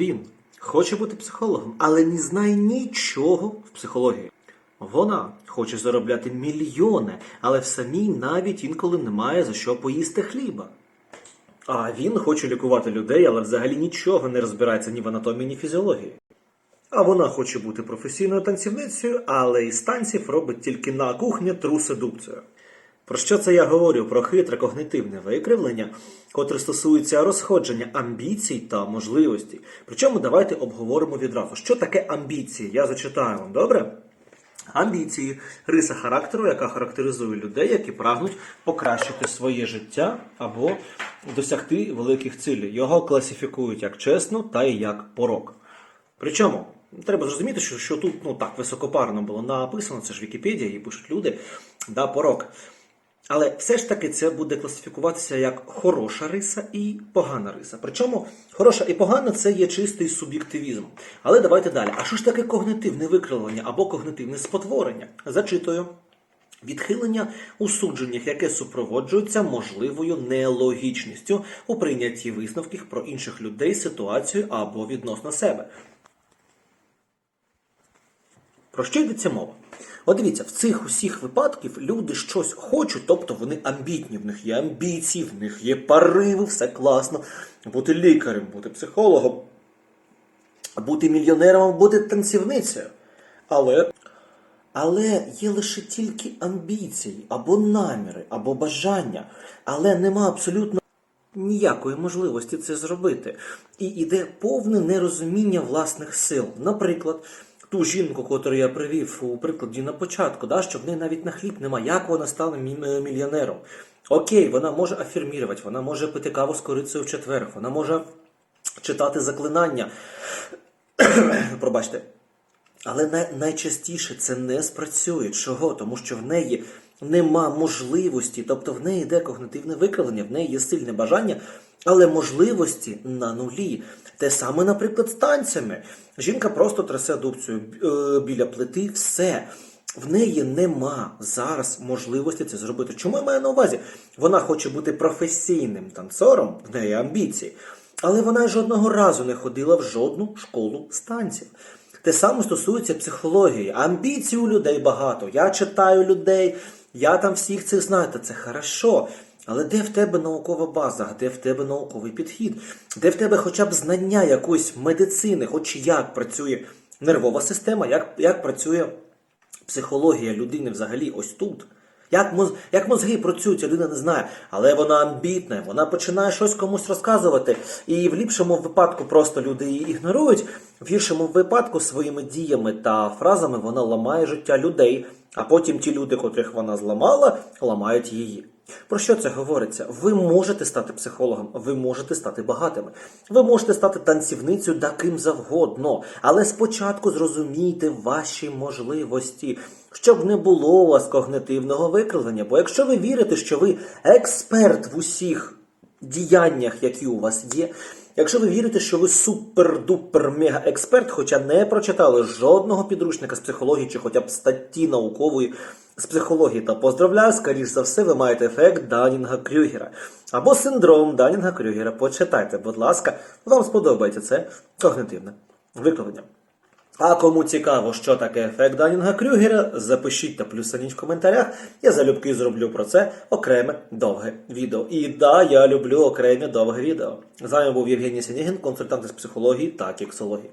Він хоче бути психологом, але не знає нічого в психології. Вона хоче заробляти мільйони, але в самій навіть інколи немає за що поїсти хліба. А він хоче лікувати людей, але взагалі нічого не розбирається ні в анатомії, ні фізіології. А вона хоче бути професійною танцівницею, але із танців робить тільки на кухні тру седукцію. Про що це я говорю? Про хитре когнитивне викривлення, котре стосується розходження амбіцій та можливостей. Причому давайте обговоримо відразу, що таке амбіції. Я зачитаю вам, добре? Амбіції риса характеру, яка характеризує людей, які прагнуть покращити своє життя або досягти великих цілей. Його класифікують як чесно та як порок. Причому треба зрозуміти, що, що тут ну так високопарно було написано, це ж Вікіпедія, і пишуть люди, да, порок. Але все ж таки це буде класифікуватися як хороша риса і погана риса. Причому хороша і погана це є чистий суб'єктивізм. Але давайте далі. А що ж таке когнитивне викривлення або когнитивне спотворення? Зачитую. Відхилення у судженнях, яке супроводжується можливою нелогічністю у прийнятті висновків про інших людей, ситуацію або відносно себе. Про що йдеться мова? От дивіться, в цих усіх випадків люди щось хочуть, тобто вони амбітні, в них є амбіції, в них є пориви, все класно. Бути лікарем, бути психологом, бути мільйонером, бути танцівницею. Але, але є лише тільки амбіції, або наміри, або бажання, але нема абсолютно ніякої можливості це зробити. І йде повне нерозуміння власних сил. Наприклад, ту жінку, яку я привів у прикладі на початку, да, що в неї навіть на хліб нема, як вона стане е, мільйонером. Окей, вона може афірмірувати, вона може пити каву з корицею в четвер, вона може читати заклинання. Пробачте. Але най- найчастіше це не спрацює. Чого? Тому що в неї нема можливості, тобто в неї йде когнитивне викривлення, в неї є сильне бажання, але можливості на нулі. Те саме, наприклад, з танцями. Жінка просто трясе дубцею е, біля плити, все. В неї нема зараз можливості це зробити. Чому я маю на увазі? Вона хоче бути професійним танцором, в неї амбіції, але вона жодного разу не ходила в жодну школу з танців. Те саме стосується психології. Амбіцій у людей багато. Я читаю людей, я там всіх цих знаю. Та це хорошо. Але де в тебе наукова база, де в тебе науковий підхід, де в тебе хоча б знання якоїсь медицини, хоч як працює нервова система, як, як працює психологія людини взагалі ось тут. Як, моз, як мозги працюють, людина не знає, але вона амбітна, вона починає щось комусь розказувати. І в ліпшому випадку просто люди її ігнорують, в гіршому випадку своїми діями та фразами вона ламає життя людей, а потім ті люди, котрих вона зламала, ламають її. Про що це говориться? Ви можете стати психологом, ви можете стати багатими, ви можете стати танцівницею да ким завгодно, але спочатку зрозумійте ваші можливості, щоб не було у вас когнитивного викривлення. Бо якщо ви вірите, що ви експерт в усіх діяннях, які у вас є. Якщо ви вірите, що ви супер-дупер-мега-експерт, хоча не прочитали жодного підручника з психології чи хоча б статті наукової з психології, то поздравляю, скоріш за все, ви маєте ефект Данінга Крюгера. Або синдром Данінга Крюгера. Почитайте, будь ласка, вам сподобається це когнитивне викривлення. А кому цікаво, що таке ефект Данінга Крюгера, запишіть та плюсаніть в коментарях. Я залюбки зроблю про це окреме довге відео. І да, я люблю окремі довге відео. З вами був Євгеній Сінігін, консультант з психології та кексології.